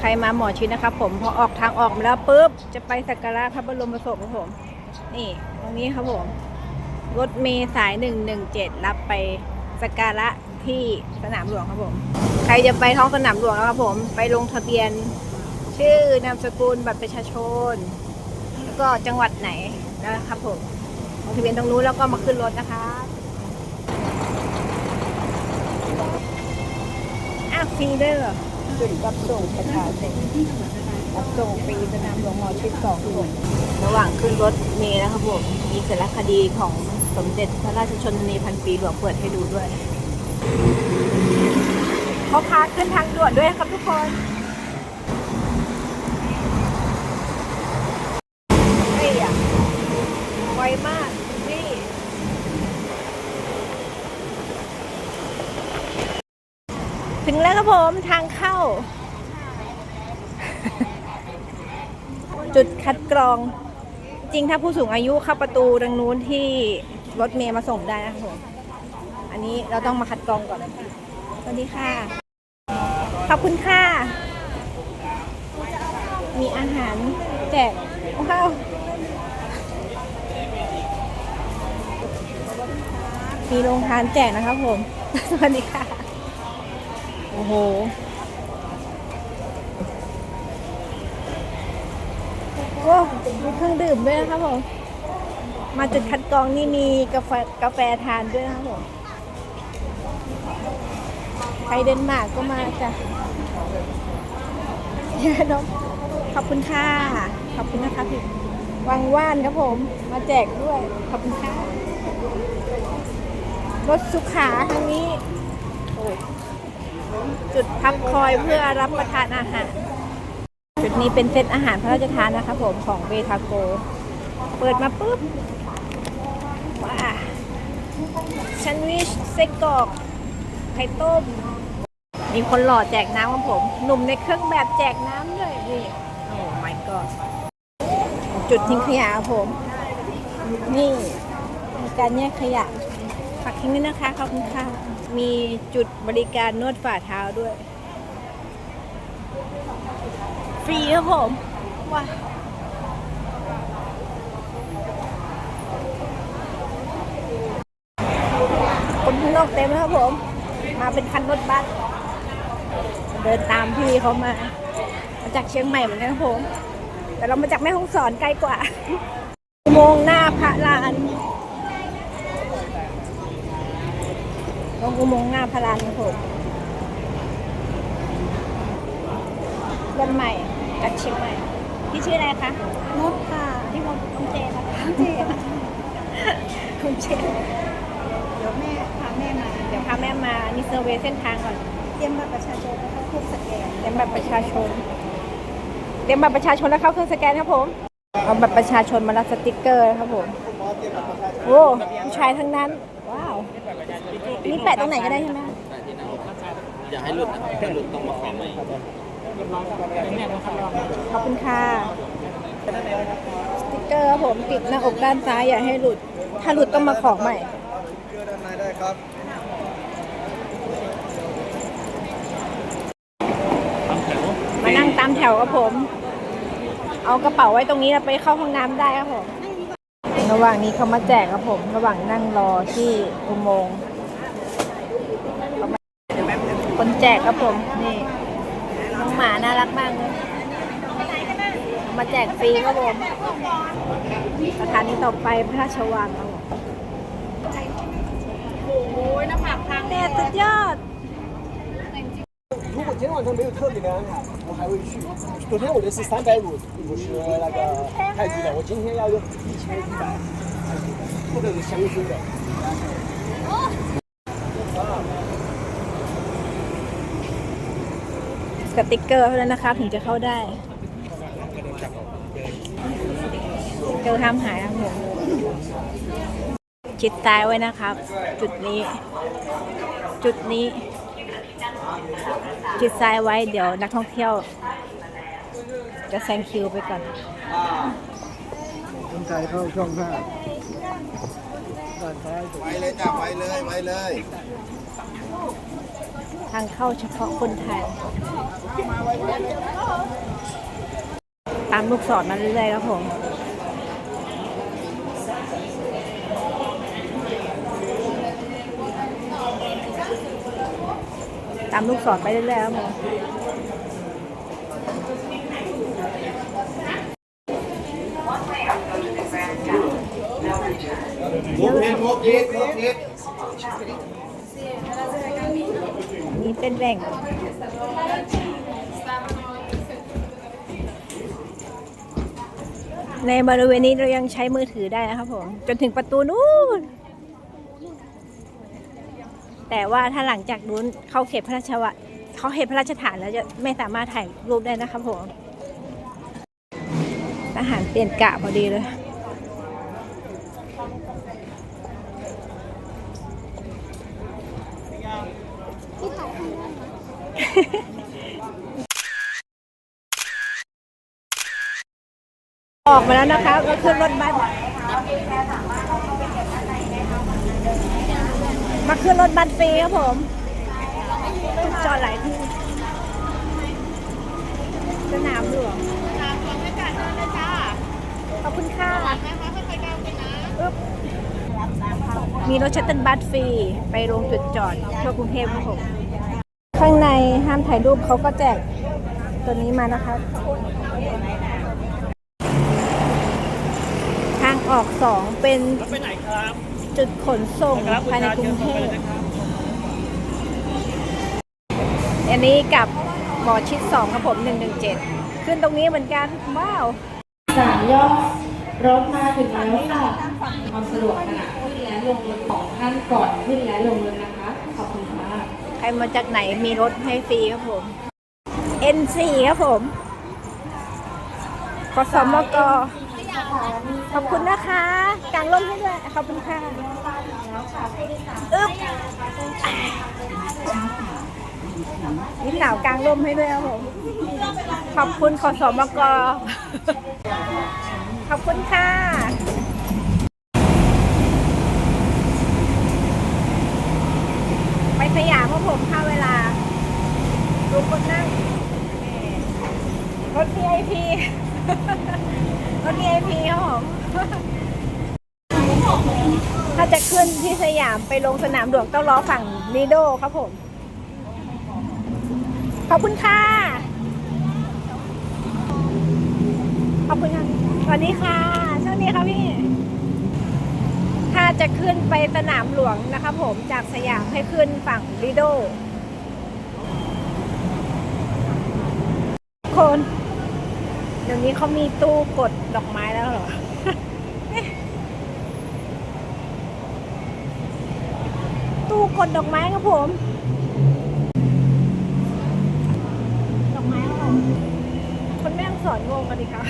ใครมาหมอชิดนะครับผมพอออกทางออกมาแล้วปุ๊บจะไปสักการะพระบรมศพครับผม นี่ ตรงนี้ครับผม รถเมล์สาย 117 รับไปสักการะที่สนามหลวงครับผม ใครจะไปท้องสนามหลวงนะครับผม ไปลงทะเบียน ชื่อนามสกุลบัตรประชาชน แล้วก็จังหวัดไหนนะครับผมลงทะเบียนตรงนู้นแล้วก็มาขึ้นรถนะคะอ้าวฟรีด้วยเหรอ ขึ้นรับส่งประชาชนรับส่งฟรีสนามหลวงหมอชิดสองครับผมระหว่างขึ้นรถเมล์นะครับผมมีสารคดีของสมเด็จพระราชชนนีพันปีหลวงเปิดให้ดูด้วยเขาพาขึ้นทางด่วนด้วยครับทุกคน เฮ้ยอะไวมาก นี่ ถึงแล้วครับผมทางเข้า จุดคัดกรอง จริงถ้าผู้สูงอายุเข้าประตูดังนู้นที่รถเมย์มาส่งได้นะครับผมอันนี้เราต้องมาคัดกรองก่อน สวัสดีค่ะ ขอบคุณค่ะ มีอาหารแจกว้าวมีโรงทานแจกนะครับผม สวัสดีค่ะ อ้โห โอ้มีเครื่องดื่มด้วยนะครับผม มาจุดคัดกรองนี่มีกาแฟกาแฟทานด้วยนะครับผมใครเดนมาร์กก็มาจ้ะยาดมขอบคุณค่ะ ขอบคุณนะคะพี่วังว่านครับผม มาแจกด้วย ขอบคุณค่ะ รถสุขาทางนี้ โอ้ จุดพักคอยเพื่อรับประทานอาหาร จุดนี้เป็นเซตอาหารพระราชทานนะคะผมของเบทาโก เปิดมาปุ๊บว้าแซนด์วิชไส้กรอกไข่ต้ม มีคนหล่อแจกน้ำของผม หนุ่มในเครื่องแบบแจกน้ำเลยนี่โอ้ my god จุดทิ้งขยะผม นี่การแยกขยะฝากทิ้งด้วยนะคะขอบคุณค่ะ มีจุดบริการนวดฝ่าเท้าด้วย ฟรีครับผมว้าคนข้างนอกเต็มแล้วครับผม มาเป็นคันรถบัสเดินตามพี่เขามา มาจากเชียงใหม่เหมือนกันครับผม แต่เรามาจากแม่ฮ่องสอนไกลกว่าอุโมงหน้าพระลาน ลงอุโมงค์หน้าพระลานครับผมรถใหม่จากเชียงใหม่พี่ชื่ออะไรคะมดค่ะพี่มดน้องเจค่ะน้องเจค่ะน้องเจเดี๋ยวแม่พาแม่มาเดี๋ยวพาแม่มานี่เซอร์เวย์เส้นทางก่อนเตรียมบัตรประชาชนแล้วก็เครื่องสแกนเตรียมบัตรประชาชนเตรียมบัตรประชาชนแล้วเข้าเครื่องสแกนครับผมเอาบัตรประชาชนมารับสติกเกอร์ครับผมโอ้ผู้ชายทั้งนั้น ว้าว นี่แปะตรงไหนก็ได้ใช่ไหมอย่าให้หลุดนะครับถ้าหลุดต้องมาขอใหม่ขอบคุณค่ะสติกเกอร์ครับผมติดหน้าอกด้านซ้ายอย่าให้หลุด ถ้าหลุดต้องมาขอใหม่ด้านในได้ครับมานั่งตามแถวครับผม เอากระเป๋าไว้ตรงนี้แล้วไปเข้าห้องน้ำได้ครับผม ระหว่างนี้เขามาแจกครับผม ระหว่างนั่งรอที่อุโมงค์คนแจกครับผมนี่น้องหมาน่ารักมากเลยมาแจกฟรีครับผมสถานีต่อไปพระราชวังครับผมโอ้ยน้ำผักพังแน่สุดยอด如果今天晚上没有特别的安排，我还会去。昨天我的是三百五，我是那个泰铢的，我今天要有一千一百，或者是香薰的。 สติกเกอร์เท่านั้นนะคะถึงจะเข้าได้สติกเกอร์ห้ามหายครับผมชิดซ้ายไว้นะครับ จุดนี้ จุดนี้ ชิดซ้ายไว้เดี๋ยวนักท่องเที่ยว จะแซงคิวไปก่อนคนไทยเข้าช่องห้าด้านซ้ายไปเลยจ้าไปเลยไปเลย ทางเข้าเฉพาะคนไทย ตามลูกศรมาเรื่อยๆครับผม ตามลูกศรไปเรื่อยๆครับผมนี่เป็นแหล่งในบริเวณนี้เรายังใช้มือถือได้นะครับผม จนถึงประตูนู้น แต่ว่าถ้าหลังจากนู้นเข้าเขตพระราชวัเขาเขตพระราชฐานแล้วจะไม่สามารถถ่ายรูปได้นะครับผมทหารเปลี่ยนกะพอดีเลยออกมาแล้วนะคะก็ขึ้นรถบัส มาขึ้นรถบัสฟรีครับผมจอดหลายที่สนามหลวงขอบคุณค่ะอึ๊บมีรถชัตเติลบัสฟรี ไปลงจุดจอดทั่วกรุงเทพครับผม ข้างในห้ามถ่ายรูปเขาก็แจกตัวนี้มานะคะ ทางออกสองเป็นไปไหนครับ จุดขนส่งครับภายในกรุงเทพชิญครับอันนี้กับหมอชิดสองครับผมหนึ่งหนึ่งเจ็ดขึ้นตรงนี้เหมือนกัน ว้าวสามยอดรถมาถึงแล้วค่ะความสะดวกขณะขึ้นและลงรถของท่านก่อนขึ้นและลงรถนะคะ ขอบคุณค่ะใครมาจากไหนมีรถให้ฟรีครับผม N4 ครับผมขอสมก ขอบคุณนะคะกางร่มให้ด้วย ขอบคุณค่ะอึ๊บนี่หนาวกางร่มให้ด้วยครับผม ขอบคุณขอสมกขอบคุณค่ะไปสยามครับผมค่าเวลาดูคนนั่งรถ VIP รถ VIP ครับผมถ้าจะขึ้นที่สยามไปลงสนามหลวงต้องรอฝั่งลีโดครับผม ขอบคุณค่ะ ขอบคุณค่ะสวัสดีค่ะโชคดีค่ะพี่ ถ้าจะขึ้นไปสนามหลวงนะครับผมจากสยามให้ขึ้นฝั่งลีโด คน ดี๋ยวนี้เขามีตู้กดดอกไม้แล้วเหรอตู้กดดอกไม้ครับผม ดอกไม้ครับผมคนแม่งสอนงงกันดิคะ